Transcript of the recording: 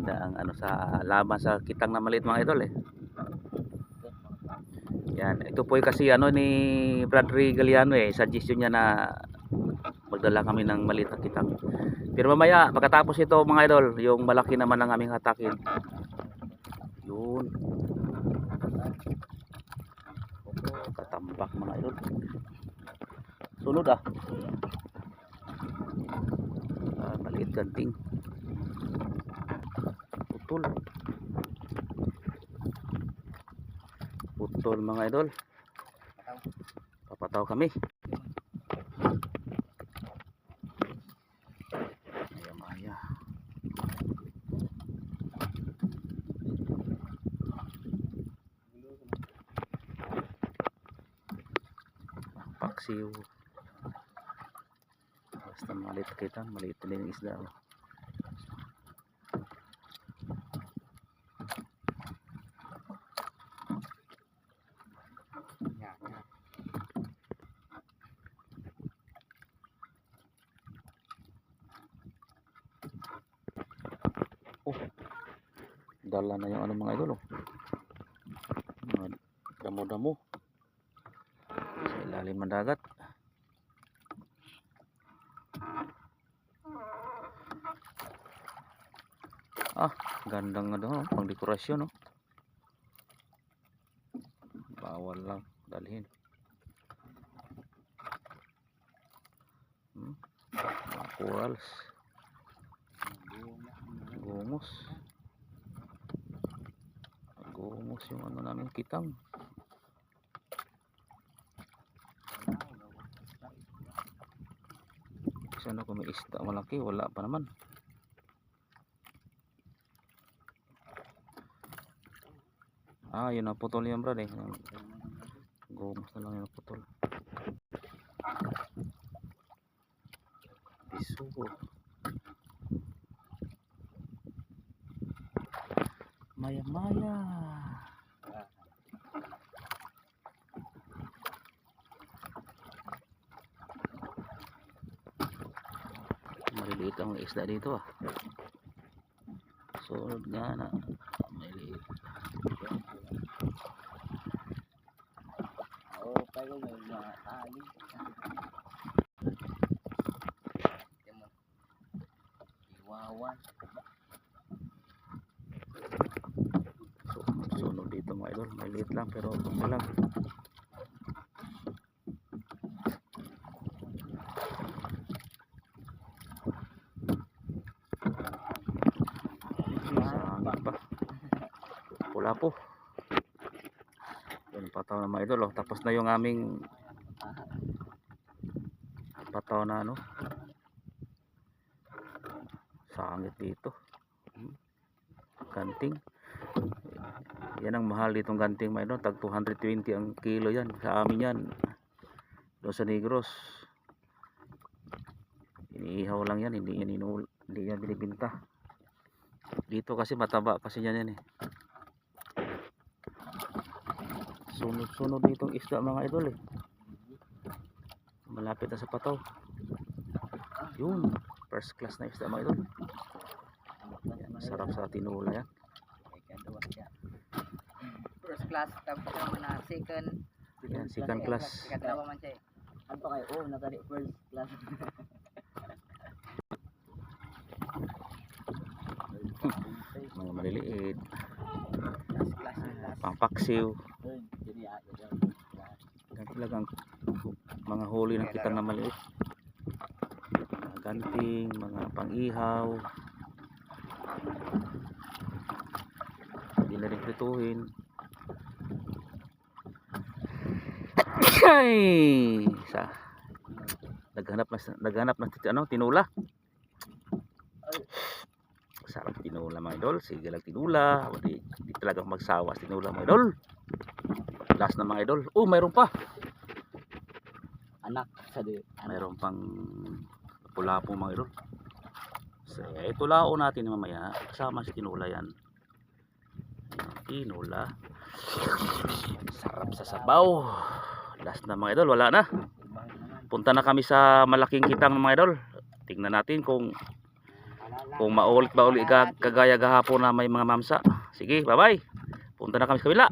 Ganda ang ano sa laban sa kitang na maliit mga idol eh. Yan, ito po kasi ano ni Bradley Galliano eh, suggestion niya na magdala kami ng maliit na kitang. Pero mamaya, pagkatapos ito mga idol, yung malaki naman ang aming hatakin. Yun. Katambak mga idol. Sunod ah. Ah, maliit ganting. Putol. Putol mga idol. Papataw kami. Maya maya. Paksiw. Basta maliit kita, maliit din yung isda. oh. Oh. Dala na yung ano mga idol oh. Damo-damo. Sa ilalim ng dagat. Ah, gandang ano, oh, pang dekorasyon no. Bawal lang dalhin. Hmm. Mga corals. Gumos. Gumos yung ano namin kitang. Sana kung may isda malaki, wala pa naman. Ah, yun ang putol yan brad eh. Gumos na lang yung putol. Piso. Maya maya. Maliliit ang isda dito ah. Sunod nga na. Maliliit. Oo, pero may mga tali. Yan mo. Iwawan. So, sunod dito mga idol. Maliit lang pero. Sangit pa. Pula po. Yan pataw na mga idol. Oh. Tapos na yung aming pataw na ano. Sangit dito. Hmm. Kanting. Yan ang mahal ditong ganting mga idol. Tag 220 ang kilo yan. Sa amin yan. Doon sa Negros. Iniihaw lang yan. Hindi yan, inul hindi yan binibinta. Dito kasi mataba kasi yan yan eh. Sunod-sunod ditong isda mga idol eh. Malapit na sa pataw. Yun. First class na isda mga idol. Yan, sarap sa tinula yan. May kadawa siya. First class, tapos naman na second. Yan, second class. Kadawa man siya. Ano pa kayo? Oo, nagari first class. Mga maliliit. First class, class. Pampaksiw. Ah. Yan talagang mga huli ng kitang na maliit. Mga ganting, mga pang-ihaw. Hindi na rin prituhin. Ay! Sa naghanap na naghanap na ano tinula. Sarap tinula mga idol. Sige lang tinula. Hindi, hindi talaga magsawa sa tinula mga idol. Last na mga idol. Oh, mayroon pa. Anak sa di. Mayroon pang pula po mga idol. So, ito lao natin mamaya. Kasama si tinula yan. Tinula. Sarap sa sabaw. Last na mga idol. Wala na. Punta na kami sa malaking kitang mga idol. Tingnan natin kung Kung maulit ba uli kagaya gahapon na may mga mamsa. Sige, bye-bye. Punta na kami sa kabila.